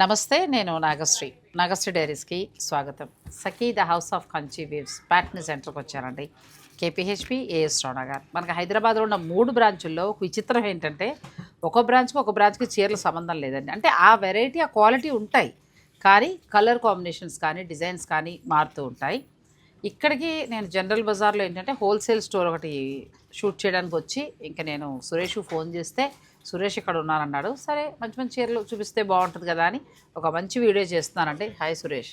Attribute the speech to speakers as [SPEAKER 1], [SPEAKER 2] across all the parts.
[SPEAKER 1] నమస్తే నేను నాగశ్రీ. నాగశ్రీ డైరీస్కి స్వాగతం. Sakhi the house of Kanchi weaves Patny సెంటర్కి వచ్చానండి. కేపీహెచ్పి ఏఎస్ నగర్ మనకి హైదరాబాద్లో ఉన్న మూడు బ్రాంచుల్లో ఒక విచిత్రం ఏంటంటే ఒక బ్రాంచ్కి ఒక బ్రాంచ్కి చీరల సంబంధం లేదండి. అంటే ఆ వెరైటీ ఆ క్వాలిటీ ఉంటాయి. కానీ కలర్ కాంబినేషన్స్ కానీ డిజైన్స్ కానీ మారుతూ ఉంటాయి. ఇక్కడికి నేను జనరల్ బజార్లో ఏంటంటే హోల్సేల్ స్టోర్ ఒకటి షూట్ చేయడానికి వచ్చి ఇంకా నేను సురేష్ ఫోన్ చేస్తే సురేష్ ఇక్కడ ఉన్నానన్నాడు. సరే మంచి మంచి చీరలు చూపిస్తే బాగుంటుంది కదా అని ఒక మంచి వీడియో చేస్తున్నానండి. హాయ్ సురేష్.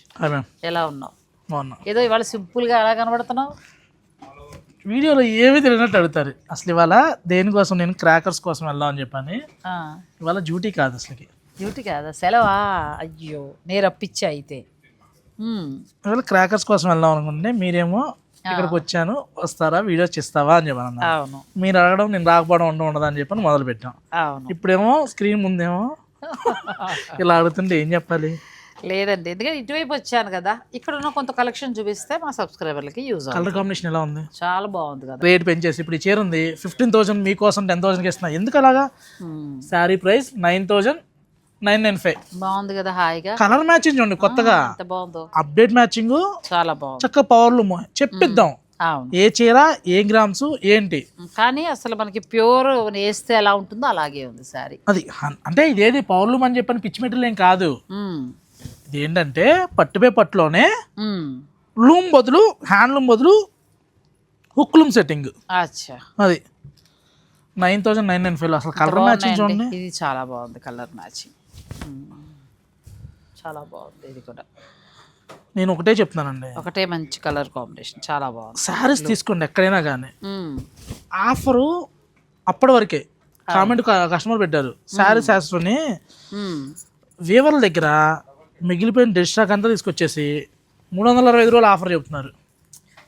[SPEAKER 1] ఎలా ఉన్నావు?
[SPEAKER 2] బాగున్నా.
[SPEAKER 1] ఏదో ఇవాళ సింపుల్గా ఎలా కనబడుతున్నావు?
[SPEAKER 2] వీడియోలో ఏమీ తెలియనట్టు అడుగుతారు. అసలు ఇవాళ దేనికోసం నేను క్రాకర్స్ కోసం వెళ్దామని చెప్పని
[SPEAKER 1] ఆ,
[SPEAKER 2] ఇవాళ డ్యూటీ కాదు అసలుకి.
[SPEAKER 1] డ్యూటీ కాదా? సెలవా? అయ్యో నేను రప్పించా అయితే.
[SPEAKER 2] ఇవాళ క్రాకర్స్ కోసం వెళ్దాం అనుకుంటే మీరేమో ఇక్కడికి వచ్చాను వస్తారా వీడియోస్ చేస్తావా అని చెప్పాను.
[SPEAKER 1] అవును.
[SPEAKER 2] మీరు అడగడం నేను రాకపోవడం ఉండడం ఉండదు అని చెప్పని మొదలు పెట్టాం
[SPEAKER 1] అవును.
[SPEAKER 2] ఇప్పుడేమో స్క్రీన్ ముందేమో ఇలా అడుగుతుంటే ఏం చెప్పాలి?
[SPEAKER 1] లేదండి ఎందుకంటే ఇటువైపు వచ్చాను కదా ఇక్కడ ఉన్న కొంత కలెక్షన్ చూపిస్తే మా సబ్స్క్రైబర్లకి యూజ్
[SPEAKER 2] కలర్ కాంబినేషన్ ఎలా ఉంది?
[SPEAKER 1] చాలా బాగుంది కదా.
[SPEAKER 2] రేట్ పెంచేసి ఇప్పుడు ఈ చీర ఉంది ఫిఫ్టీన్ థౌసండ్ మీకోసం టెన్ థౌసండ్కి ఇస్తున్నా. ఎందుకు అలాగా? Sari price nine thousand nine nine five.
[SPEAKER 1] బాగుంది కదా హాయిగా?
[SPEAKER 2] కలర్ మ్యాచింగ్ చూడండి కొత్తగా.
[SPEAKER 1] బాగుందో.
[SPEAKER 2] అప్డేట్ మ్యాచింగ్
[SPEAKER 1] చాలా బాగుంది.
[SPEAKER 2] చక్క పవర్లు చెప్పిద్దాం. ఏ చీర ఏ గ్రామ్స్ ఏంటి?
[SPEAKER 1] కానీ అసలు మనకి ప్యూర్ వేస్తే ఎలా ఉంటుందో అలాగే ఉంది సారీ.
[SPEAKER 2] అది అంటే ఇదేది పవర్లు అని చెప్పని పిచ్చి మెటీరియల్ ఏం కాదు. ఇది ఏంటంటే పట్టుపై పట్టులోనే లూమ్ బదులు హ్యాండ్లూమ్ బదులు హుక్లూమ్ సెట్టింగ్
[SPEAKER 1] అచ్చా.
[SPEAKER 2] అది. Nine thousand nine nine five అసలు కలర్ మ్యాచింగ్. చూడండి.
[SPEAKER 1] ఇది చాలా బాగుంది కలర్ మ్యాచింగ్. చాలా బాగుంది ఇది కూడా.
[SPEAKER 2] నేను ఒకటే చెప్తున్నానండి.
[SPEAKER 1] ఒకటే మంచి కలర్ కాంబినేషన్. చాలా బాగుంది.
[SPEAKER 2] శారీస్ తీసుకోండి ఎక్కడైనా కానీ ఆఫరు అప్పటి వరకే కామెంట్ కస్టమర్ పెట్టారు. శారీ శాస్త్రని
[SPEAKER 1] ఉమ్,
[SPEAKER 2] వీవర్ల దగ్గర మిగిలిపోయిన డెడ్ స్టాక్ అంతా తీసుకొచ్చేసి మూడు వందల అరవై ఐదు రోజులు ఆఫర్ చెప్తున్నారు.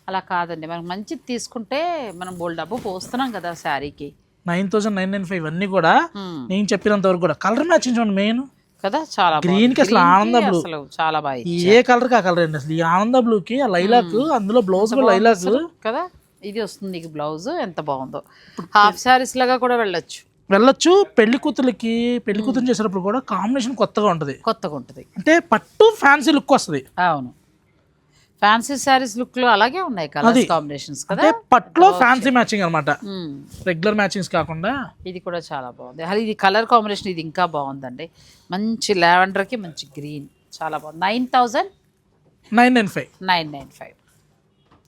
[SPEAKER 1] అలా కాదండి. మనం మంచిది తీసుకుంటే మనం బోల్ డబ్బు పోస్తున్నాం కదా శారీకి.
[SPEAKER 2] Nine thousand nine nine five అన్నీ కూడా నేను చెప్పినంత వరకు కూడా కలర్ మ్యాచింగ్ చూడండి మెయిన్.
[SPEAKER 1] కదా? చాలా
[SPEAKER 2] Green కి అసలు
[SPEAKER 1] కి
[SPEAKER 2] ఆనంద.
[SPEAKER 1] అసలు చాలా బాగా
[SPEAKER 2] ఏ కలర్ కా కలర్ అండి అసలు? ఈ ఆనంద బ్లూకి ఆ లైలాక్ అందులో బ్లౌజ్ లైలాక్
[SPEAKER 1] కదా? ఇది వస్తుంది నీకు బ్లౌజ్ ఎంత బాగుందో. హాఫ్ శారీస్ లాగా కూడా వెళ్ళొచ్చు.
[SPEAKER 2] వెళ్ళొచ్చు. పెళ్ళి కూతుర్లకి పెళ్ళి కూతురు చేసేటప్పుడు కూడా కాంబినేషన్ కొత్తగా ఉంటుంది.
[SPEAKER 1] కొత్తగా ఉంటుంది.
[SPEAKER 2] అంటే పట్టు ఫ్యాన్సీ లుక్ వస్తుంది.
[SPEAKER 1] అవును. ఫ్యాన్సీ శారీస్ లుక్లో అలాగే ఉన్నాయి కలర్స్ కాంబినేషన్స్ కదా?
[SPEAKER 2] అంటే పట్టులో ఫ్యాన్సీ మ్యాచింగ్ అన్నమాట.
[SPEAKER 1] ఉమ్,
[SPEAKER 2] రెగ్యులర్ మ్యాచింగ్స్ కాకుండా
[SPEAKER 1] ఇది కూడా చాలా బాగుంది. అసలు ఇది కలర్ కాంబినేషన్ ఇది ఇంకా బాగుందండి. మంచి లావెండర్కి మంచి గ్రీన్ చాలా బాగుంది. Nine thousand
[SPEAKER 2] nine nine five.
[SPEAKER 1] Nine nine five.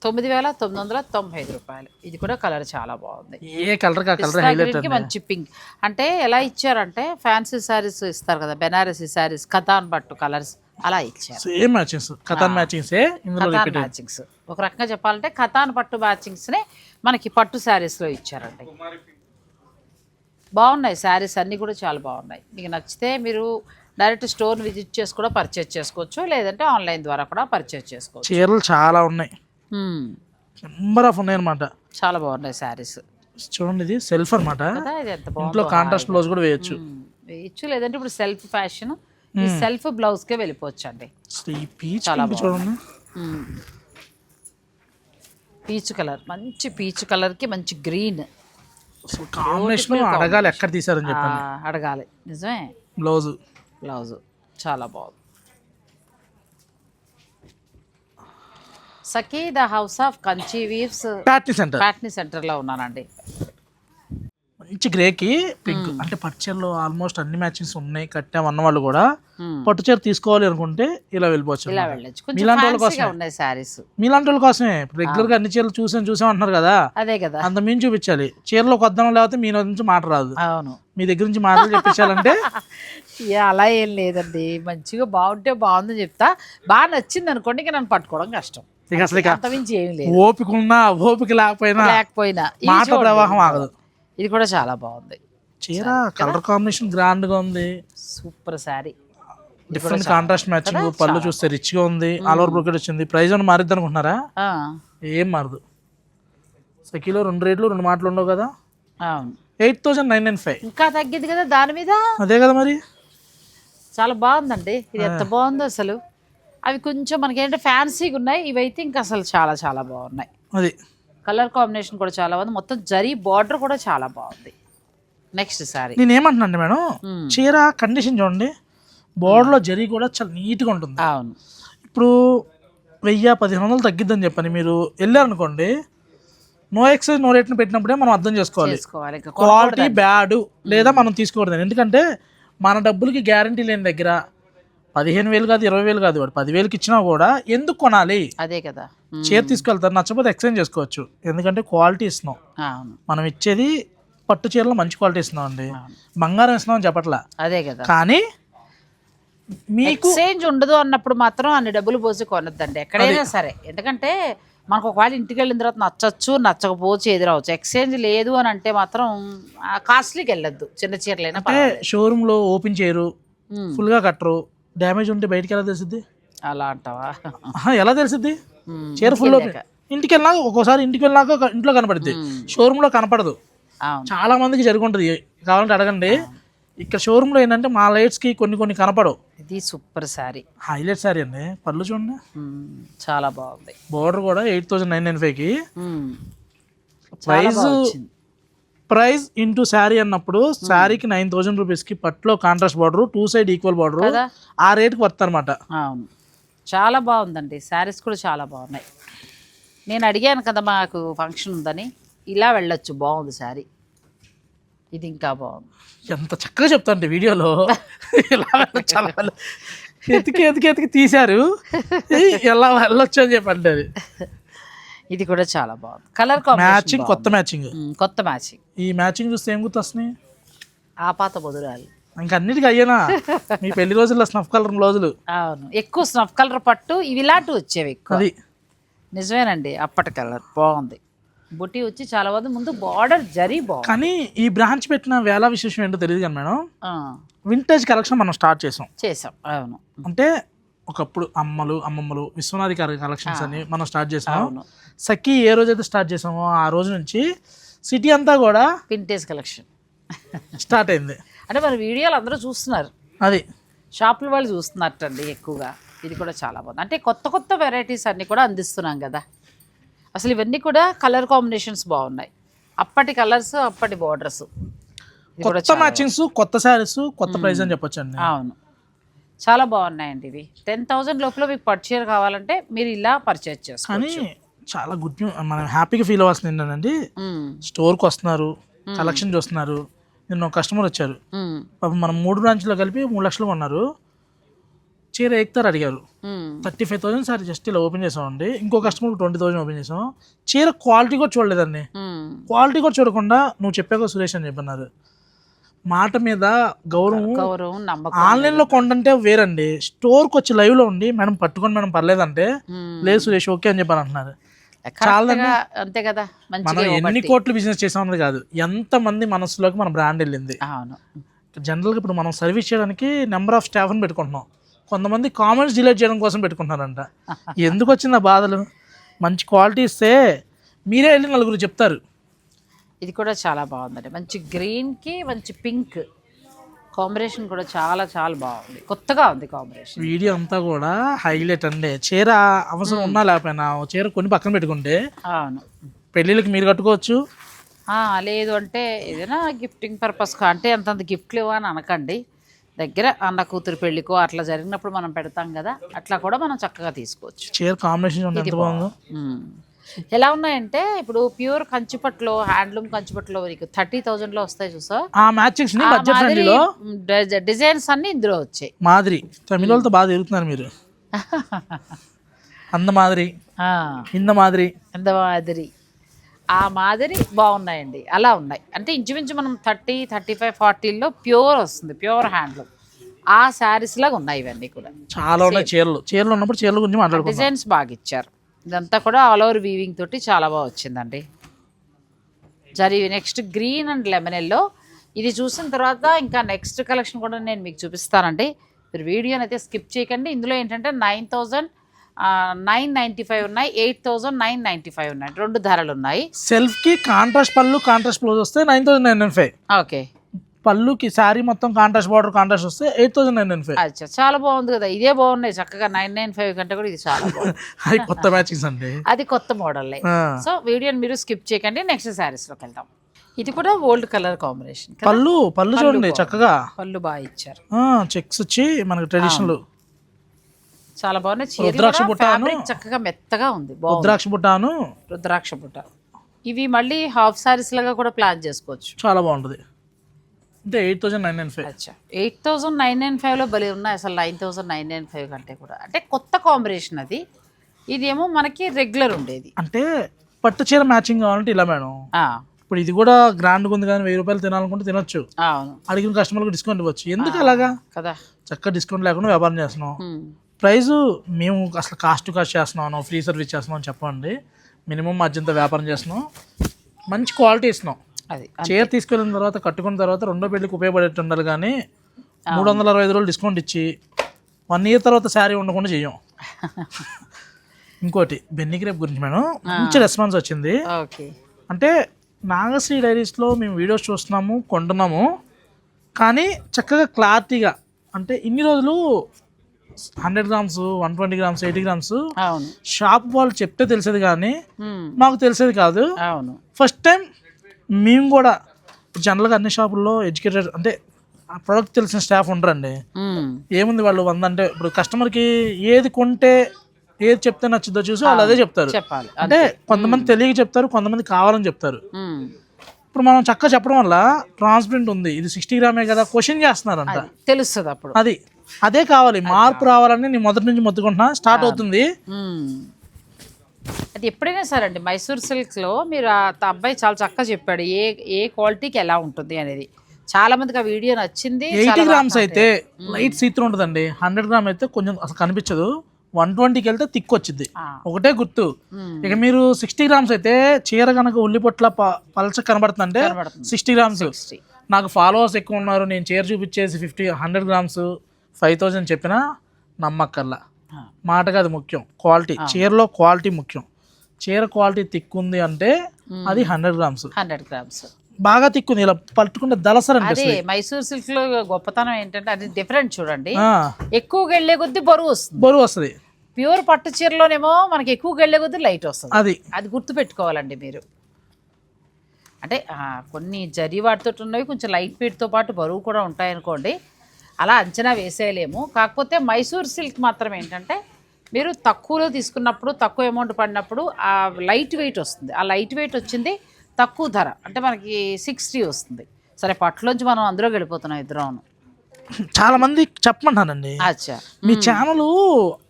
[SPEAKER 1] తొమ్మిది వేల తొమ్మిది వందల తొంభై ఐదు రూపాయలు. ఇది కూడా కలర్ చాలా బాగుంది.
[SPEAKER 2] ఏ కలర్ కా? కలర్
[SPEAKER 1] మంచి పింక్ అంటే ఎలా ఇచ్చారంటే ఫ్యాన్సీ శారీస్ ఇస్తారు కదా బెనారసీ శారీస్ కథాన్ పట్టు కలర్స్ అలా ఇచ్చారు.
[SPEAKER 2] Same matchings. కథన్ మ్యాచింగ్స్ ఇందులో
[SPEAKER 1] మ్యాచింగ్స్. ఒక రకంగా చెప్పాలంటే కథాన్ పట్టు మ్యాచింగ్స్ నే మనకి పట్టు శారీస్లో ఇచ్చారండి. బాగున్నాయి శారీస్ అన్నీ కూడా చాలా బాగున్నాయి. మీకు నచ్చితే మీరు డైరెక్ట్ స్టోర్ విజిట్ చేసి కూడా పర్చేజ్ చేసుకోవచ్చు లేదంటే ఆన్లైన్ ద్వారా కూడా పర్చేజ్ చేసుకోవచ్చు.
[SPEAKER 2] చీరలు చాలా ఉన్నాయి. నెంబర్ ఆఫ్ ఉన్నాయి అనమాట
[SPEAKER 1] చాలా బాగున్నాయి శారీస్.
[SPEAKER 2] చూడండి ఇది సెల్ఫ్
[SPEAKER 1] ఎంత
[SPEAKER 2] ఇంట్లో కాంట్రాస్ట్ బ్లౌజ్ కూడా వేయచ్చు.
[SPEAKER 1] వేయచ్చు లేదంటే ఇప్పుడు సెల్ఫ్ ఫ్యాషన్ ఈ సెల్ఫ్ బ్లౌజ్కే వెళ్ళిపోవచ్చు అండి
[SPEAKER 2] ఈ పీచ్ చూడండి.
[SPEAKER 1] పీచ్ కలర్ మంచి పీచ్ కలర్కి మంచి గ్రీన్.
[SPEAKER 2] కాంబినేషన్ అడగాలి ఎక్కడ తీసారని చెప్పండి.
[SPEAKER 1] అడగాలి. నిజమే?
[SPEAKER 2] బ్లౌజ్.
[SPEAKER 1] బ్లౌజ్. చాలా బాగుంది. Sakhi the house of Kanchi weaves
[SPEAKER 2] Patny centre
[SPEAKER 1] Patny సెంటర్లో ఉన్నానండి.
[SPEAKER 2] మంచి గ్రేకి పింక్ అంటే పట్టు చీరలో ఆల్మోస్ట్ అన్ని మ్యాచింగ్స్ ఉన్నాయి కట్టాం అన్న వాళ్ళు కూడా.
[SPEAKER 1] మ్మ్.
[SPEAKER 2] పట్టు చీర తీసుకోవాలి అనుకుంటే ఇలా వెళ్ళిపోవచ్చు
[SPEAKER 1] ఇలా. వెళ్ళొచ్చు.
[SPEAKER 2] మీలాంటి వాళ్ళ
[SPEAKER 1] శారీస్
[SPEAKER 2] మీలాంటి వాళ్ళ కోసమే. రెగ్యులర్గా అన్ని చీరలు చూసాం చూసాం అంటున్నారు కదా.
[SPEAKER 1] అదే కదా.
[SPEAKER 2] అంత మించి చూపించాలి. చీరలో కొద్దాం లేకపోతే మీ నుంచి మాట రాదు.
[SPEAKER 1] అవును.
[SPEAKER 2] మీ దగ్గర నుంచి మాటలు చెప్పించాలంటే
[SPEAKER 1] అలా ఏం లేదండి. మంచిగా బాగుంటే బాగుందని చెప్తా. బాగా నచ్చింది అనుకోండి ఇక నన్ను పట్టుకోవడం కష్టం.
[SPEAKER 2] ఇక అసలు ఓపిక ఉన్నా ఓపిక లేకపోయినా
[SPEAKER 1] లేకపోయినా.
[SPEAKER 2] మాట. ప్రవాహం ఆగదు.
[SPEAKER 1] ఇది కూడా చాలా బాగుంది.
[SPEAKER 2] చీర కలర్ కాంబినేషన్ గ్రాండ్గా ఉంది.
[SPEAKER 1] Super sari
[SPEAKER 2] different contrast matching పళ్ళు చూస్తే రిచ్గా ఉంది. ఆల్ ఓవర్ బ్రోకెట్ వచ్చింది. ప్రైస్ ఏమైనా మారిద్ది అనుకుంటున్నారా? ఏం మారదు. సఖీలో రెండు రేట్లు రెండు మాటలు ఉండవు కదా? Eight thousand nine nine five
[SPEAKER 1] ఇంకా తగ్గింది కదా దాని మీద?
[SPEAKER 2] అదే కదా మరి.
[SPEAKER 1] చాలా బాగుందండి. ఇది ఎంత బాగుందో అసలు. అవి కొంచెం మనకేంటంటే ఫ్యాన్సీగా ఉన్నాయి. ఇవైతే ఇంకా అసలు చాలా చాలా బాగున్నాయి.
[SPEAKER 2] అది.
[SPEAKER 1] కలర్ కాంబినేషన్ కూడా చాలా బాగుంది. మొత్తం జరీ బార్డర్ కూడా చాలా బాగుంది. నెక్స్ట్ సారీ
[SPEAKER 2] నేను ఏమంటున్నాను మేడం
[SPEAKER 1] మ్మ్.
[SPEAKER 2] చీర కండిషన్ చూడండి. బోర్డర్లో జరీ కూడా చాలా నీట్గా ఉంటుంది.
[SPEAKER 1] అవును.
[SPEAKER 2] ఇప్పుడు వెయ్యి పదిహేను వందలు తగ్గిద్దని చెప్పని మీరు వెళ్ళారనుకోండి నో ఎక్సైజ్ నో రేట్ని పెట్టినప్పుడే మనం అర్థం చేసుకోవాలి. క్వాలిటీ బ్యాడ్ లేదా మనం తీసుకోకూడదు ఎందుకంటే మన డబ్బులకి గ్యారంటీ లేని దగ్గర పదిహేను వేలు కాదు ఇరవై వేలు కాదు వాడు. పదివేలకి ఇచ్చినా కూడా ఎందుకు కొనాలి?
[SPEAKER 1] అదే కదా.
[SPEAKER 2] చీర తీసుకెళ్తారు. నచ్చకపోతే ఎక్స్చేంజ్ చేసుకోవచ్చు. ఎందుకంటే క్వాలిటీ ఇస్తున్నాం. మనం ఇచ్చేది పట్టు చీరలో మంచి క్వాలిటీ ఇస్తున్నాం అండి. బంగారం ఇస్తున్నాం అని చెప్పట్లా.
[SPEAKER 1] అదే కదా.
[SPEAKER 2] కానీ మీకు
[SPEAKER 1] ఎక్స్చేంజ్ ఉండదు అన్నప్పుడు మాత్రం అన్ని డబ్బులు పోసి కొనొద్దండి. ఎక్కడైనా సరే. ఎందుకంటే మనకు ఒకవేళ ఇంటికి వెళ్ళిన తర్వాత నచ్చచ్చు నచ్చకపోవచ్చు ఎదురవచ్చు ఎక్స్చేంజ్ లేదు అని అంటే మాత్రం కాస్ట్లీకి వెళ్ళొద్దు. చిన్న చీరలైనా.
[SPEAKER 2] షోరూంలో ఓపెన్ చేయరు. ఫుల్గా కట్టరు. డ్యామేజ్ ఉంటే బయటికి ఎలా తెలిసిద్ది?
[SPEAKER 1] అలా అంటావా?
[SPEAKER 2] ఎలా తెలిసిద్ది?
[SPEAKER 1] ఉమ్,
[SPEAKER 2] చీర ఫుల్
[SPEAKER 1] ఇంటికి
[SPEAKER 2] వెళ్ళినాక ఒక్కోసారి ఇంటికి వెళ్ళినాక ఇంట్లో కనపడుద్ది.
[SPEAKER 1] ఉమ్,
[SPEAKER 2] షోరూంలో కనపడదు.
[SPEAKER 1] అవును.
[SPEAKER 2] చాలా మందికి జరుగుంటుంది. కావాలంటే అడగండి. ఇక్కడ షోరూంలో ఏంటంటే మా లైట్స్కి కొన్ని కొన్ని కనపడవు.
[SPEAKER 1] ఇది సూపర్ శారీ
[SPEAKER 2] హైలైట్ సారీ అండి. పళ్ళు చూడండి.
[SPEAKER 1] చాలా బాగుంది.
[SPEAKER 2] బోర్డర్ కూడా eight thousand nine nine
[SPEAKER 1] um, చాలా
[SPEAKER 2] ప్రైస్. ప్రైస్ ఇంటూ శారీ అన్నప్పుడు శారీకి నైన్ థౌసండ్ రూపీస్కి పట్టులో contrast border two side equal border ఆ రేట్కి వర్త్ అనమాట
[SPEAKER 1] చాలా బాగుందండి. శారీస్ కూడా చాలా బాగున్నాయి. నేను అడిగాను కదా మాకు ఫంక్షన్ ఉందని. ఇలా వెళ్ళొచ్చు బాగుంది శారీ. ఇది ఇంకా బాగుంది.
[SPEAKER 2] ఎంత చక్కగా చెప్తాంటే వీడియోలో. ఇలా వెళ్ళొచ్చు, అలా వెళ్ళొచ్చు. ఎతికి ఎతికి ఎతికి తీశారు. ఎలా వెళ్ళొచ్చు అని చెప్పి అంటారు
[SPEAKER 1] ఇది కూడా చాలా బాగుంది. కలర్
[SPEAKER 2] మ్యాచింగ్ కొత్త మ్యాచింగ్
[SPEAKER 1] కొత్త మ్యాచింగ్
[SPEAKER 2] ఈ మ్యాచింగ్ చూస్తే ఏం గుర్తొస్తున్నాయి?
[SPEAKER 1] ఆపాత బదురాలు.
[SPEAKER 2] ఇంకా అన్నిటికీ అయ్యేనా? మీ పెళ్ళి రోజుల్లో స్నఫ్ కలర్ రోజులు
[SPEAKER 1] అవును. ఎక్కువ స్నఫ్ కలర్ పట్టు ఇవి ఇలాంటివి వచ్చేవి ఎక్కువ.
[SPEAKER 2] అది.
[SPEAKER 1] నిజమేనండి అప్పటి కలర్. బాగుంది. బుట్టి వచ్చి చాలా బాగుంది. ముందు బార్డర్ జరీ బాగుంది.
[SPEAKER 2] కానీ ఈ బ్రాంచ్ పెట్టిన వేళ విశేషం ఏంటో తెలియదు కానీ మేడం వింటేజ్ కలెక్షన్ మనం స్టార్ట్ చేసాం.
[SPEAKER 1] చేసాం. అవును.
[SPEAKER 2] అంటే ఒకప్పుడు అమ్మలు అమ్మమ్మలు విశ్వనాథి కలెక్షన్స్ అని మనం స్టార్ట్ చేసాం.
[SPEAKER 1] అవును.
[SPEAKER 2] సఖీ ఏ రోజైతే స్టార్ట్ చేసామో ఆ రోజు నుంచి సిటీ అంతా కూడా
[SPEAKER 1] వింటేజ్ కలెక్షన్.
[SPEAKER 2] స్టార్ట్ అయింది.
[SPEAKER 1] అంటే మన వీడియోలు అందరూ చూస్తున్నారు.
[SPEAKER 2] అది.
[SPEAKER 1] షాపుల వాళ్ళు చూస్తున్నట్టండి ఎక్కువగా. ఇది కూడా చాలా బాగుంది. అంటే కొత్త కొత్త వెరైటీస్ అన్నీ కూడా అందిస్తున్నాం కదా. అసలు ఇవన్నీ కూడా కలర్ కాంబినేషన్స్ బాగున్నాయి. అప్పటి కలర్స్ అప్పటి బార్డర్స్
[SPEAKER 2] కొత్త మ్యాచింగ్స్ కొత్త శారీస్ కొత్త ప్రైస్ అని చెప్పొచ్చు అండి
[SPEAKER 1] అవును. చాలా బాగున్నాయండి ఇవి. టెన్ థౌజండ్ లోపల మీకు పర్చేర్ కావాలంటే మీరు ఇలా పర్చేజ్
[SPEAKER 2] కానీ
[SPEAKER 1] చేసుకోవచ్చు.
[SPEAKER 2] చాలా గుడ్ మనం హ్యాపీగా ఫీల్ అవ్వాల్సింది ఏంటంటే స్టోర్కి వస్తున్నారు కలెక్షన్ చూస్తున్నారు నిన్న ఒక కస్టమర్ వచ్చారు. పాపం మనం మూడు బ్రాంచ్లో కలిపి మూడు లక్షలు కొన్నారు. చీర ఎక్కుతారు అడిగారు. Thirty five thousand sir just ఇలా ఓపెన్ చేసామండి. ఇంకో కస్టమర్ ట్వంటీ థౌసండ్ ఓపెన్ చేసాం. చీర క్వాలిటీ కూడా చూడలేదండి. క్వాలిటీ కూడా చూడకుండా నువ్వు చెప్పాక సురేష్ అని చెప్పన్నారు. మాట మీద గౌరవం
[SPEAKER 1] గౌరవం నమ్మకం
[SPEAKER 2] ఆన్లైన్లో కొండంటే వేరండి. స్టోర్కి వచ్చి లైవ్లో ఉండి మేడం పట్టుకొని మేడం పర్లేదంటే. లేదు సురేష్ ఓకే అని చెప్పని అంటున్నారు
[SPEAKER 1] కరెక్ట్గా అంతే కదా
[SPEAKER 2] మనం ఎన్ని. కోట్లు బిజినెస్ చేసామన్నది కాదు ఎంతమంది మనసులోకి మన బ్రాండ్ వెళ్ళింది.
[SPEAKER 1] అవును.
[SPEAKER 2] జనరల్గా ఇప్పుడు మనం సర్వీస్ చేయడానికి నెంబర్ ఆఫ్ స్టాఫ్ని పెట్టుకుంటున్నాం. కొంతమంది కామెంట్స్ డిలీట్ చేయడం కోసం పెట్టుకుంటున్నారంట. ఎందుకు వచ్చింది ఆ బాధలు? మంచి క్వాలిటీ ఇస్తే మీరే వెళ్ళి నలుగురు చెప్తారు.
[SPEAKER 1] ఇది కూడా చాలా బాగుందండి. మంచి గ్రీన్కి మంచి పింక్ కాంబినేషన్ కూడా చాలా చాలా బాగుంది. కొత్తగా ఉంది కాంబినేషన్.
[SPEAKER 2] వీడియో అంతా కూడా హైలైట్ అండి. చీర అవసరం ఉన్నా లేకపోయినా చీర కొన్ని పక్కన పెట్టుకుంటే
[SPEAKER 1] అవును.
[SPEAKER 2] పెళ్ళిళ్ళకి మీరు కట్టుకోవచ్చు.
[SPEAKER 1] లేదు అంటే ఏదైనా గిఫ్టింగ్ పర్పస్ అంటే అంతంత గిఫ్ట్లు ఇవ్వని అనకండి. దగ్గర అన్న కూతురు పెళ్ళికో అట్లా జరిగినప్పుడు మనం పెడతాం కదా అట్లా కూడా మనం చక్కగా తీసుకోవచ్చు.
[SPEAKER 2] చీర కాంబినేషన్
[SPEAKER 1] ఎలా ఉన్నాయంటే ఇప్పుడు ప్యూర్ కంచిపట్లో హ్యాండ్లూమ్ కంచిపట్లో నీకు థర్టీ థౌజండ్లో వస్తాయి చూసా?
[SPEAKER 2] ఆ మ్యాచింగ్స్ని బడ్జెట్ ఫ్రెండ్లీలో?
[SPEAKER 1] డిజైన్స్ అన్ని ఇందులో వచ్చాయి.
[SPEAKER 2] మాదిరి. తమిళ వాళ్ళతో బాగా తిరుగుతున్నారు మీరు. అంద మాదిరి.
[SPEAKER 1] ఆ,
[SPEAKER 2] ఇంద మాదిరి.
[SPEAKER 1] ఎంత మాదిరి. ఆ మాదిరి బాగున్నాయండి. అలా ఉన్నాయి. అంటే ఇంచుమించు మనం థర్టీ థర్టీ ఫైవ్ ఫార్టీల్లో ప్యూర్ వస్తుంది. Pure handloom. ఆ శారీస్ లాగా ఉన్నాయి ఇవన్నీ కూడా.
[SPEAKER 2] చాలా ఉన్నాయి చీరలు. చీరలు ఉన్నప్పుడు చీరల గురించి మాట్లాడుకుందాం.
[SPEAKER 1] డిజైన్స్ బాగా ఇచ్చారు. ఇదంతా కూడా ఆల్ ఓవర్ వీవింగ్ తోటి చాలా బాగా వచ్చిందండి. Zari next green and lemon yellow ఇది చూసిన తర్వాత ఇంకా నెక్స్ట్ కలెక్షన్ కూడా నేను మీకు చూపిస్తానండి. మీరు వీడియోని అయితే స్కిప్ చేయకండి. ఇందులో ఏంటంటే nine thousand nine ninety five ఉన్నాయి eight thousand nine ninety five ఉన్నాయి. రెండు ధరలు ఉన్నాయి.
[SPEAKER 2] సెల్ఫ్కి కాంట్రాస్ట్ పళ్ళు కాంట్రాస్ట్ బ్లౌజ్ వస్తే nine thousand nine nine five.
[SPEAKER 1] Okay.
[SPEAKER 2] పళ్ళుకి శారీ మొత్తం కాంట్రాస్ట్ బార్డర్ కాంట్రాస్ట్ వస్తే eight thousand nine nine five.
[SPEAKER 1] అచ్చా చాలా బాగుంది కదా. ఇదే బాగున్నాయి. చక్కగా నైన్ నైన్ ఫైవ్ కంటే కూడా ఇది చాలా బాగుంది.
[SPEAKER 2] అది కొత్త మ్యాచింగ్స్ అండి.
[SPEAKER 1] అది కొత్త మోడల్ సో వీడియోని మీరు స్కిప్ చేయకండి. నెక్స్ట్ శారీస్లోకి వెళ్దాం. ఇది కూడా ఓల్డ్ కలర్ కాంబినేషన్
[SPEAKER 2] పళ్ళు పళ్ళు చూడండి చక్కగా.
[SPEAKER 1] పళ్ళు బాగా ఇచ్చారు.
[SPEAKER 2] చెక్స్ వచ్చి మనకి ట్రెడిషనల్
[SPEAKER 1] చాలా బాగున్నాయి.
[SPEAKER 2] రుద్రాక్ష బుట్టాను.
[SPEAKER 1] చక్కగా మెత్తగా ఉంది.
[SPEAKER 2] రుద్రాక్ష బుట్టాను.
[SPEAKER 1] రుద్రాక్ష బుట్ట. ఇవి మళ్ళీ హాఫ్ సారీస్ లాగా కూడా ప్లాన్ చేసుకోవచ్చు.
[SPEAKER 2] చాలా బాగుంటుంది. అంటే eight thousand nine nine five.
[SPEAKER 1] అచ్చా. ఎయిట్ థౌజండ్ నైన్ నైన్ ఫైవ్లో భలే ఉన్నాయి అసలు nine thousand nine nine five కంటే కూడా. అంటే కొత్త కాంబినేషన్ అది. ఇదేమో మనకి రెగ్యులర్ ఉండేది.
[SPEAKER 2] అంటే పట్టు చీర మ్యాచింగ్ కావాలంటే ఇలా మేడం. ఇప్పుడు ఇది కూడా గ్రాండ్గా ఉంది కానీ వెయ్యి రూపాయలు తినాలనుకుంటే తినొచ్చు.
[SPEAKER 1] అవును.
[SPEAKER 2] అడిగిన కస్టమర్కి డిస్కౌంట్ ఇవ్వచ్చు. ఎందుకు అలాగా?
[SPEAKER 1] కదా.
[SPEAKER 2] చక్కగా డిస్కౌంట్ లేకుండా వ్యాపారం చేస్తున్నాం. ప్రైస్ మేము అసలు కాస్ట్ కాస్ట్ చేస్తున్నాం ఫ్రీ సర్వీస్ చేస్తున్నాం అని చెప్పండి. మినిమం మధ్యంతో వ్యాపారం చేస్తున్నాం. మంచి క్వాలిటీ ఇస్తున్నాం.
[SPEAKER 1] అది
[SPEAKER 2] చీర తీసుకెళ్ళిన తర్వాత కట్టుకున్న తర్వాత రెండో పెళ్ళికి ఉపయోగపడేట్టు ఉండాలి కానీ మూడు వందల అరవై ఐదు రోజులు డిస్కౌంట్ ఇచ్చి వన్ ఇయర్ తర్వాత శారీ ఉండకుండా చెయ్యం ఇంకోటి బెన్ని క్రేప్ గురించి మేడం. మంచి రెస్పాన్స్ వచ్చింది. అంటే నాగశ్రీ డైరీస్లో మేము వీడియోస్ చూస్తున్నాము కొంటున్నాము కానీ చక్కగా క్లారిటీగా అంటే ఇన్ని రోజులు hundred grams one twenty grams eighty grams shop వాళ్ళు చెప్తే తెలిసేది కానీ మాకు తెలిసేది కాదు. ఫస్ట్ టైం మేము కూడా జనరల్గా అన్ని షాపుల్లో ఎడ్యుకేటెడ్ అంటే ఆ ప్రోడక్ట్ తెలిసిన స్టాఫ్ ఉండరండి. ఏముంది వాళ్ళు వంద అంటే ఇప్పుడు కస్టమర్కి ఏది కొంటే ఏది చెప్తే నచ్చుద్దో చూసి వాళ్ళు అదే చెప్తారు.
[SPEAKER 1] చెప్పాలి.
[SPEAKER 2] అంటే కొంతమంది తెలియక చెప్తారు కొంతమంది కావాలని చెప్తారు. ఇప్పుడు మనం చక్కగా చెప్పడం వల్ల ట్రాన్స్పరెంట్ ఉంది. ఇది సిక్స్టీ గ్రామే కదా క్వశ్చన్ చేస్తున్నారంట.
[SPEAKER 1] తెలుస్తుంది అప్పుడు.
[SPEAKER 2] అది. అదే కావాలి. మార్పు రావాలని నేను మొదటి నుంచి మొత్తుకుంటున్నా. స్టార్ట్ అవుతుంది.
[SPEAKER 1] అది ఎప్పుడైనా సరే అండి మైసూర్ సిల్క్స్లో మీరు ఆ త- అబ్బాయి చాలా చక్కగా చెప్పాడు ఏ ఏ క్వాలిటీకి ఎలా ఉంటుంది అనేది చాలా మందికి ఆ వీడియో నచ్చింది
[SPEAKER 2] ఎయిటీ గ్రామ్స్ అయితే లైట్ సీత్రూ ఉంటుందండి హండ్రెడ్ గ్రామ్ అయితే కొంచెం అసలు కనిపించదు వన్ ట్వంటీకి వెళ్తే తిక్కు వచ్చింది. ఒకటే గుర్తు. ఇక మీరు సిక్స్టీ గ్రామ్స్ అయితే చీర కనుక ఉల్లిపొట్ల పలచ కనబడుతుందంటే
[SPEAKER 1] కనబడుతుంది.
[SPEAKER 2] Sixty grams
[SPEAKER 1] 60.
[SPEAKER 2] నాకు ఫాలోవర్స్ ఎక్కువ ఉన్నారు నేను చీర చూపించేసి fifty hundred grams five thousand చెప్పినా నమ్మక్కర్లా
[SPEAKER 1] ఆ.
[SPEAKER 2] మాటగా అది ముఖ్యం. క్వాలిటీ. చీరలో క్వాలిటీ ముఖ్యం. చీర క్వాలిటీ తిక్కుంది అంటే అది హండ్రెడ్ గ్రామ్స్.
[SPEAKER 1] Hundred grams.
[SPEAKER 2] బాగా తిక్కుంది. ఇలా పట్టుకుంటే దలసరి
[SPEAKER 1] అదే
[SPEAKER 2] అనిపిస్తుంది.
[SPEAKER 1] మైసూర్ సిల్క్లో గొప్పతనం ఏంటంటే అది డిఫరెంట్ చూడండి.
[SPEAKER 2] ఆ,
[SPEAKER 1] ఎక్కువగా వెళ్ళే కొద్దీ బరువు వస్తుంది.
[SPEAKER 2] బరువు వస్తుంది.
[SPEAKER 1] ప్యూర్ పట్టు చీరలోనేమో మనకి ఎక్కువగా వెళ్ళే కొద్దీ లైట్ వస్తుంది.
[SPEAKER 2] అది.
[SPEAKER 1] అది గుర్తు పెట్టుకోవాలండి మీరు. అంటే కొన్ని జరి వాటితో ఉన్నవి కొంచెం లైట్ వెయిట్తో పాటు బరువు కూడా ఉంటాయనుకోండి అలా అంచనా వేసేయలేము. కాకపోతే మైసూర్ సిల్క్ మాత్రం ఏంటంటే మీరు తక్కువలో తీసుకున్నప్పుడు తక్కువ అమౌంట్ పడినప్పుడు ఆ లైట్ వెయిట్ వస్తుంది. ఆ లైట్ వెయిట్ వచ్చింది తక్కువ ధర. అంటే మనకి సిక్స్టీ వస్తుంది. సరే పట్టులోంచి మనం అందులోకి వెళ్ళిపోతున్నాం ఇద్దరం
[SPEAKER 2] చాలా మంది చెప్పమంటానండి
[SPEAKER 1] అచ్చా.
[SPEAKER 2] మీ ఛానల్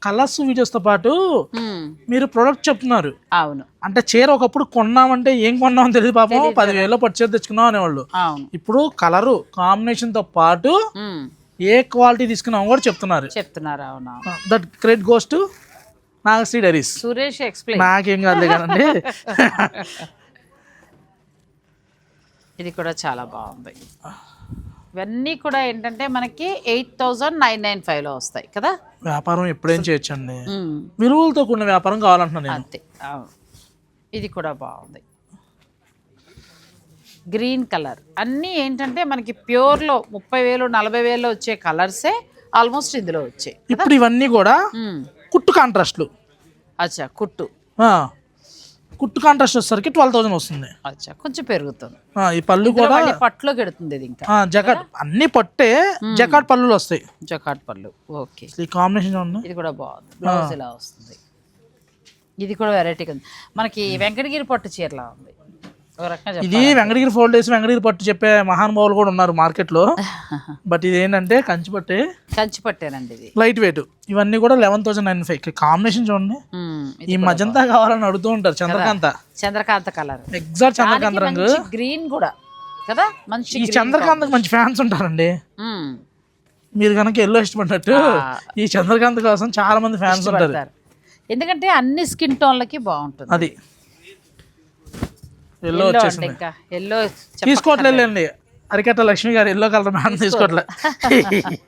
[SPEAKER 2] కలర్స్ వీడియోస్తో పాటు
[SPEAKER 1] మ్మ్.
[SPEAKER 2] మీరు ప్రొడక్ట్ చెప్తున్నారు.
[SPEAKER 1] అవును.
[SPEAKER 2] అంటే చీర ఒకప్పుడు కొన్నామంటే ఏం కొన్నామని తెలియదు పాపం. పదివేలలో పట్టు చీర తెచ్చుకున్నాం అనేవాళ్ళు.
[SPEAKER 1] అవును.
[SPEAKER 2] ఇప్పుడు కలరు కాంబినేషన్తో పాటు
[SPEAKER 1] మ్మ్.
[SPEAKER 2] ఏ క్వాలిటీ తీసుకున్నామో కూడా చెప్తున్నారు.
[SPEAKER 1] చెప్తున్నారు అవును?
[SPEAKER 2] That credit goes to Nagasri diaries.
[SPEAKER 1] Suresh explain.
[SPEAKER 2] నాకేం కాదులే కదండి
[SPEAKER 1] ఇది కూడా చాలా బాగుంది. ఇవన్నీ కూడా ఏంటంటే మనకి ఎయిట్ థౌజండ్ నైన్ నైన్ ఫైవ్లో వస్తాయి కదా?
[SPEAKER 2] వ్యాపారం ఎప్పుడేం చేయొచ్చండి. విలువలతో కూడిన వ్యాపారం కావాలంటున్నాను నేను.
[SPEAKER 1] అంతే ఇది కూడా బాగుంది. Green colour. అన్నీ ఏంటంటే మనకి ప్యూర్లో ముప్పై వేలు నలభై వేలు వచ్చే కలర్సే ఆల్మోస్ట్ ఇందులో వచ్చాయి.
[SPEAKER 2] ఇప్పుడు ఇవన్నీ కూడా. కుట్టు కాంట్రాస్ట్లు.
[SPEAKER 1] అచ్చా కుట్టు.
[SPEAKER 2] కుట్టు కాంట్రాస్ట్ వచ్చేసరికి ట్వెల్వ్ థౌసండ్ వస్తుంది.
[SPEAKER 1] అచ్చా కొంచెం పెరుగుతుంది.
[SPEAKER 2] ఈ పళ్ళు కూడా
[SPEAKER 1] మళ్ళీ పట్టులోకి ఎడుతుంది ఇది ఇంకా.
[SPEAKER 2] జకాట్ అన్ని పట్టే జకాట్ పళ్ళులు వస్తాయి.
[SPEAKER 1] జకాట్ పళ్ళు ఓకే.
[SPEAKER 2] ఈ కాంబినేషన్ ఉంది
[SPEAKER 1] ఇది కూడా బాగుంది. బ్లౌజ్ ఇలా వస్తుంది. ఇది కూడా వెరైటీగా ఉంది. మనకి వెంకటగిరి పట్టు చీరలా ఉంది.
[SPEAKER 2] ఇది వెంకటగిరి ఫోల్డ్ వేసి వెంకటగిరి పట్టు చెప్పే మహానుభావులు కూడా ఉన్నారు మార్కెట్లో. బట్ ఇది ఏంటంటే కంచి పట్టే
[SPEAKER 1] కంచి పట్టేనండి ఇది.
[SPEAKER 2] Light weight. ఇవన్నీ కూడా eleven thousand nine five combination చూడండి. ఈ మజంతా కావాలని అడుగుతూ ఉంటారు. చంద్రకాంత.
[SPEAKER 1] చంద్రకాంత కలర్.
[SPEAKER 2] ఎగ్జాక్ట్ చంద్రకాంత రంగు.
[SPEAKER 1] గ్రీన్ కూడా. కదా? మంచి
[SPEAKER 2] ఈ చంద్రకాంతకు మంచి ఫ్యాన్స్ ఉంటారండి. మీరు కనుక ఎల్లో ఇష్టపడినట్టు. ఈ చంద్రకాంత్ కోసం చాలా మంది ఫ్యాన్స్ ఉంటారు.
[SPEAKER 1] ఎందుకంటే అన్ని స్కిన్ టోన్లకి బాగుంటుంది.
[SPEAKER 2] అది. ఎల్లో వచ్చేసింది.
[SPEAKER 1] ఇంకా ఎల్లో
[SPEAKER 2] తీసుకోవట్లేదండి అరికట్ట లక్ష్మి గారు ఎల్లో కలర్ మ్యామ్ తీసుకోవట్లే.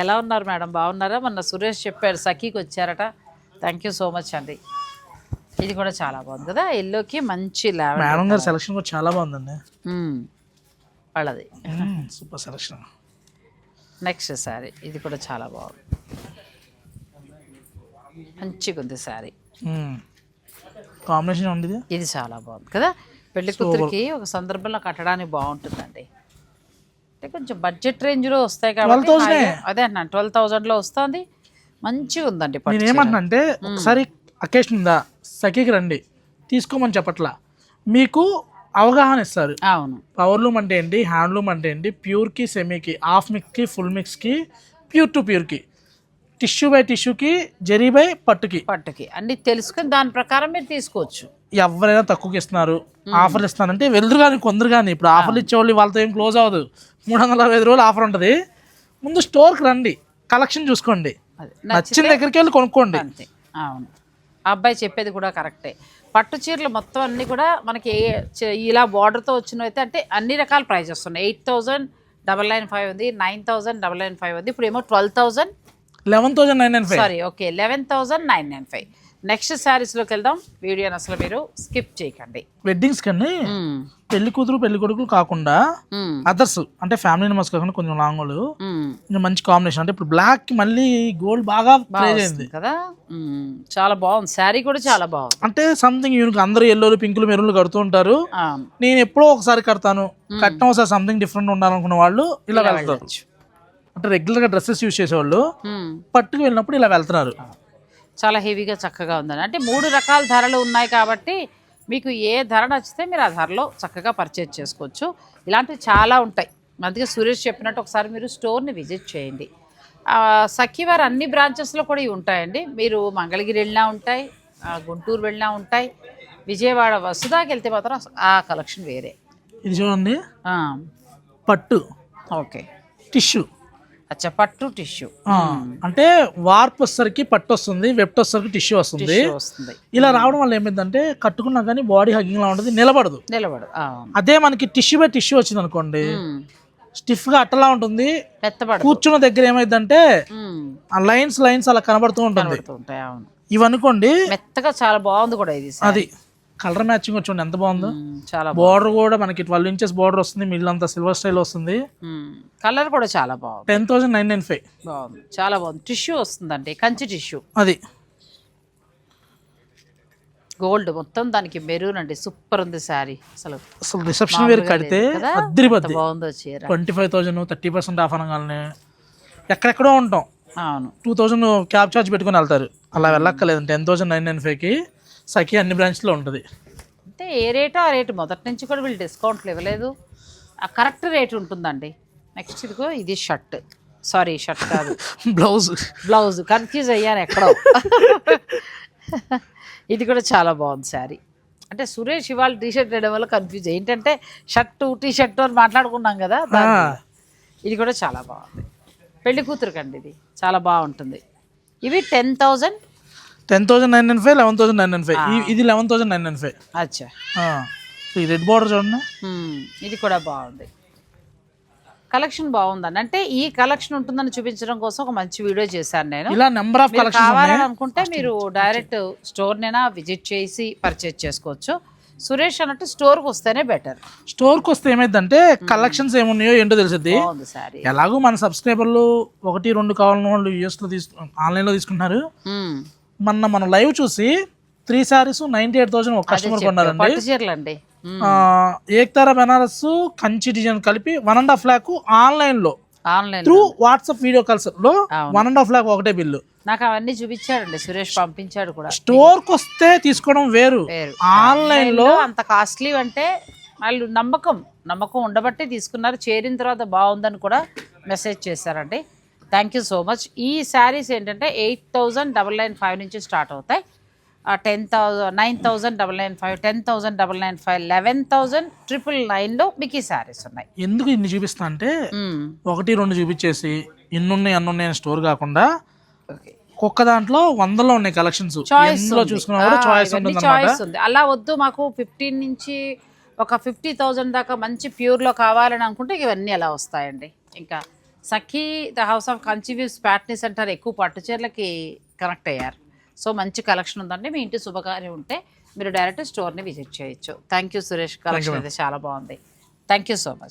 [SPEAKER 1] ఎలా ఉన్నారు మేడం? బాగున్నారా? మొన్న సురేష్ చెప్పాడు సఖీకి వచ్చారట. థ్యాంక్ యూ సో మచ్ అండి. ఇది కూడా చాలా బాగుంది కదా? ఎల్లోకి మంచి
[SPEAKER 2] మేడం గారి సెలక్షన్ కూడా చాలా బాగుందండి.
[SPEAKER 1] వాళ్ళది.
[SPEAKER 2] సూపర్ సెలక్షన్
[SPEAKER 1] నెక్స్ట్ శారీ ఇది కూడా చాలా బాగుంది. మంచిగా ఉంది శారీ
[SPEAKER 2] కాంబినేషన్ ఉంది ఇది
[SPEAKER 1] చాలా బాగుంది కదా? పెళ్ళి కూతురికి ఒక సందర్భంలో కట్టడానికి బాగుంటుందండి. అంటే కొంచెం బడ్జెట్ రేంజ్లో వస్తాయి కాబట్టి
[SPEAKER 2] 12,000 ఏ?
[SPEAKER 1] high- అదే అన్న ట్వెల్వ్ థౌజండ్లో వస్తుంది. మంచిగా ఉందండి పట్టు
[SPEAKER 2] నేను
[SPEAKER 1] చీర.
[SPEAKER 2] ఏమంటున్నా అంటే ఒకసారి అకేషన్ ఉందా? సఖీకి రండి. తీసుకోమని చెప్పట్లా. మీకు అవగాహన ఇస్తారు.
[SPEAKER 1] అవును.
[SPEAKER 2] పవర్లూమ్ అంటే ఏంటి? హ్యాండ్లూమ్ అంటే ఏంటి? ప్యూర్కి సెమీకి హాఫ్ మిక్స్కి ఫుల్ మిక్స్కి ప్యూర్ టు ప్యూర్కి టిష్యూ బై టిష్యూకి జరీ బై పట్టుకి.
[SPEAKER 1] పట్టుకి. అన్ని తెలుసుకుని దాని ప్రకారం మీరు తీసుకోవచ్చు.
[SPEAKER 2] ఎవరైనా తక్కువకి ఇస్తున్నారు ఆఫర్లు ఇస్తున్నారంటే వెళ్తురు కానీ కొందరు కానీ. ఇప్పుడు ఆఫర్లు ఇచ్చేవాళ్ళు వాళ్ళతో ఏం క్లోజ్ అవ్వదు. మూడు వందల అరవై ఐదు రోజులు ఆఫర్ ఉంటుంది. ముందు స్టోర్కి రండి కలెక్షన్ చూసుకోండి. నచ్చిన దగ్గరికి వెళ్ళి కొనుక్కోండి.
[SPEAKER 1] అంతే అవును. ఆ అబ్బాయి చెప్పేది కూడా కరెక్టే. పట్టు చీరలు మొత్తం అన్ని కూడా మనకి ఇలా బార్డర్తో వచ్చినవి అయితే అంటే అన్ని రకాల ప్రైజెస్ ఉన్నాయి eight thousand double nine five ఉంది nine thousand double nine five ఉంది. ఇప్పుడు ఏమో twelve thousand
[SPEAKER 2] eleven thousand nine nine five.
[SPEAKER 1] Sorry okay eleven thousand nine nine five. Next శారీస్లోకి వెళ్దాం. వీడియోని అసలు మీరు స్కిప్ చేయకండి.
[SPEAKER 2] వెడ్డింగ్స్ కన్నీ
[SPEAKER 1] మ్మ్.
[SPEAKER 2] పెళ్ళి కూతురు పెళ్ళి కొడుకులు కాకుండా. అదర్స్ అంటే ఫ్యామిలీ మెంబర్స్ కాకుండా కొంచెం లాంగ్ మంచి కాంబినేషన్ అంటే ఇప్పుడు బ్లాక్కి మళ్ళీ గోల్డ్ బాగా అయింది
[SPEAKER 1] కదా. చాలా బాగుంది. శారీ కూడా చాలా బాగుంది.
[SPEAKER 2] అంటే సంథింగ్ యూనిక్ అందరూ ఎల్లోలు పింకులు మెరూన్లు కడుతూ ఉంటారు. నేను ఎప్పుడో ఒకసారి కడతాను. కట్టడం ఒకసారి సంథింగ్ డిఫరెంట్ ఉండాలనుకున్న వాళ్ళు ఇలా వెళ్తారు. అంటే రెగ్యులర్గా డ్రెస్సెస్ యూస్ చేసేవాళ్ళు. పట్టుకు వెళ్ళినప్పుడు ఇలా వెళ్తున్నారు.
[SPEAKER 1] చాలా హెవీగా చక్కగా ఉందని. అంటే మూడు రకాల ధరలు ఉన్నాయి కాబట్టి మీకు ఏ ధర నచ్చితే మీరు ఆ ధరలో చక్కగా పర్చేజ్ చేసుకోవచ్చు. ఇలాంటివి చాలా ఉంటాయి. అందుకే సురేష్ చెప్పినట్టు ఒకసారి మీరు స్టోర్ని విజిట్ చేయండి. ఆ, సఖీ వారి అన్ని బ్రాంచెస్లో కూడా ఇవి ఉంటాయండి. మీరు మంగళగిరి వెళ్ళినా ఉంటాయి గుంటూరు వెళ్ళినా ఉంటాయి విజయవాడ వసుదాకి వెళ్తే మాత్రం ఆ కలెక్షన్ వేరే.
[SPEAKER 2] ఇది చూడండి. పట్టు.
[SPEAKER 1] ఓకే.
[SPEAKER 2] టిష్యూ
[SPEAKER 1] అచ్చా పట్టు టిష్యూ.
[SPEAKER 2] అంటే వార్ప్ వచ్చేసరికి పట్టు వస్తుంది వెప్ట్ వచ్చేసరికి టిష్యూ వస్తుంది. ఇలా రావడం వల్ల ఏమైందంటే కట్టుకున్నా కానీ బాడీ హగ్గింగ్ లా ఉంటుంది నిలబడదు.
[SPEAKER 1] నిలబడు ఆ,
[SPEAKER 2] అదే మనకి టిష్యూ బై టిష్యూ వచ్చింది అనుకోండి. స్టిఫ్గా అట్టలా ఉంటుంది కూర్చున్న దగ్గర ఏమైందంటే లైన్స్ లైన్స్ అలా కనబడుతూ ఉంటుంది.
[SPEAKER 1] కనబడుతూ ఉంటాయి అవును.
[SPEAKER 2] ఇవి అనుకోండి
[SPEAKER 1] మెత్తగా చాలా బాగుంది కూడా ఇది.
[SPEAKER 2] అది. కలర్ మ్యాచింగ్ చూడండి ఎంత బాగుందో.
[SPEAKER 1] చాలా
[SPEAKER 2] బార్డర్ కూడా మనకి ట్వెల్వ్ ఇంచెస్ బార్డర్ వస్తుంది మిడిల్ అంతా సిల్వర్ స్టైల్ వస్తుంది.
[SPEAKER 1] కలర్ కూడా చాలా బాగుంది.
[SPEAKER 2] Ten thousand nine nine five.
[SPEAKER 1] బాగుంది చాలా బాగుంది. టిష్యూ వస్తుందండి కంచి టిష్యూ.
[SPEAKER 2] అది.
[SPEAKER 1] గోల్డ్ మొత్తం దానికి మెరూన్ అండి సూపర్ ఉంది శారీ. అసలు
[SPEAKER 2] అసలు రిసెప్షన్ వేర్ కడితే? అద్దరిపోద్ది.
[SPEAKER 1] ఎంత బాగుందో చీర.
[SPEAKER 2] Twenty five thousand thirty percent off అనగానే ఎక్కడెక్కడో ఉంటాం.
[SPEAKER 1] అవును.
[SPEAKER 2] టూ థౌజండ్ క్యాబ్ ఛార్జ్ పెట్టుకుని వెళ్తారు. అలా వెళ్ళక్కర్లేదు టెన్ థౌసండ్ నైన్ నైన్ ఫైవ్కి. సఖీ అన్ని బ్రాంచ్లో ఉంటుంది.
[SPEAKER 1] అంటే ఏ రేటో ఆ రేటు. మొదటి నుంచి కూడా వీళ్ళు డిస్కౌంట్లు ఇవ్వలేదు. ఆ కరెక్ట్ రేట్ ఉంటుందండి. నెక్స్ట్ ఇదిగో ఇది షర్ట్. సారీ షర్ట్ కాదు.
[SPEAKER 2] బ్లౌజ్.
[SPEAKER 1] బ్లౌజ్. కన్ఫ్యూజ్ అయ్యాను ఎక్కడో. ఇది కూడా చాలా బాగుంది శారీ. అంటే సురేష్ ఇవాళ టీ షర్ట్ వేయడం వల్ల కన్ఫ్యూజ్. ఏంటంటే షర్టు టీ షర్ట్ అని మాట్లాడుకున్నాం కదా. ఇది కూడా చాలా బాగుంది. పెళ్ళి కూతురుకండి ఇది. చాలా బాగుంటుంది. ఇవి ten thousand
[SPEAKER 2] ten thousand nine nine five eleven thousand nine nine five. ఇది eleven thousand nine nine five.
[SPEAKER 1] అచ్చా.
[SPEAKER 2] ఈ రెడ్ బార్డర్ చూడండి.
[SPEAKER 1] ఇది కూడా బాగుంది. కలెక్షన్ బాగుందండి. అంటే ఈ కలెక్షన్ ఉంటుందని చూపించడం కోసం ఒక మంచి వీడియో చేశాను నేను.
[SPEAKER 2] ఇలా నెంబర్ ఆఫ్
[SPEAKER 1] మీరు
[SPEAKER 2] కలెక్షన్స్
[SPEAKER 1] కావాలని అనుకుంటే మీరు డైరెక్ట్ స్టోర్నైనా విజిట్ చేసి పర్చేజ్ చేసుకోవచ్చు. సురేష్ అన్నట్టు స్టోర్కి వస్తేనే బెటర్.
[SPEAKER 2] స్టోర్కి వస్తే ఏమైందంటే కలెక్షన్స్ ఏమున్నాయో ఏంటో తెలిసింది ఎలాగో మన సబ్స్క్రైబర్లు ఒకటి రెండు కావాలన్న వాళ్ళు యూఎస్లో తీసుకు ఆన్లైన్లో తీసుకుంటున్నారు. మొన్న మనం లైవ్ చూసి three saris ninety eight thousand ఒక కస్టమర్ కొన్నారండి. ఏక్తారా బెనారస్ కంచి డిజైన్ కలిపి వన్ అండ్ హాఫ్ ల్యాక్ ఆన్లైన్లో.
[SPEAKER 1] ఆన్లైన్
[SPEAKER 2] త్రూ వాట్సాప్ వీడియో
[SPEAKER 1] కాల్స్లో.
[SPEAKER 2] వన్ అండ్ హాఫ్ ల్యాక్ ఒకటే బిల్లు.
[SPEAKER 1] నాకు అవన్నీ చూపించాడండి సురేష్ పంపించాడు కూడా.
[SPEAKER 2] స్టోర్కి వస్తే తీసుకోవడం వేరు. ఆన్లైన్లో లో
[SPEAKER 1] అంత కాస్ట్లీ అంటే వాళ్ళు నమ్మకం. నమ్మకం ఉండబట్టి తీసుకున్నారు. చేరిన తర్వాత బాగుందని కూడా మెసేజ్ చేశారండి. థ్యాంక్ యూ సో మచ్ ఈ శారీస్ ఏంటంటే eight thousand double nine five నుంచి స్టార్ట్ అవుతాయి. Ten thousand nine thousand double nine five ten thousand double nine five eleven thousand triple నైన్లో మీకు ఈ శారీస్ ఉన్నాయి.
[SPEAKER 2] ఎందుకు ఇన్ని చూపిస్తా అంటే
[SPEAKER 1] మ్మ్.
[SPEAKER 2] ఒకటి రెండు చూపించేసి ఇన్ని ఉన్నాయి అన్ని ఉన్నాయి స్టోర్ కాకుండా
[SPEAKER 1] ఓకే
[SPEAKER 2] ఒక్క దాంట్లో వందలో ఉన్నాయి కలెక్షన్స్
[SPEAKER 1] చాయిస్
[SPEAKER 2] ఎందులో చూసుకున్నా
[SPEAKER 1] చాయిస్ ఉంది. అలా వద్దు మాకు ఫిఫ్టీన్ నుంచి ఒక ఫిఫ్టీ థౌజండ్ దాకా మంచి ప్యూర్లో కావాలని అనుకుంటే ఇవన్నీ అలా వస్తాయండి. ఇంకా Sakhi the house of కన్సీవ్యూస్ Patny centre ఎక్కువ పట్టు చీరలకి కనెక్ట్ అయ్యారు. సో మంచి కలెక్షన్ ఉందండి. మీ ఇంటి శుభకార్యం ఉంటే మీరు డైరెక్ట్ స్టోర్ని విజిట్ చేయొచ్చు. థ్యాంక్ యూ సురేష్ కలెక్షన్ అయితే చాలా బాగుంది. Thank you so much.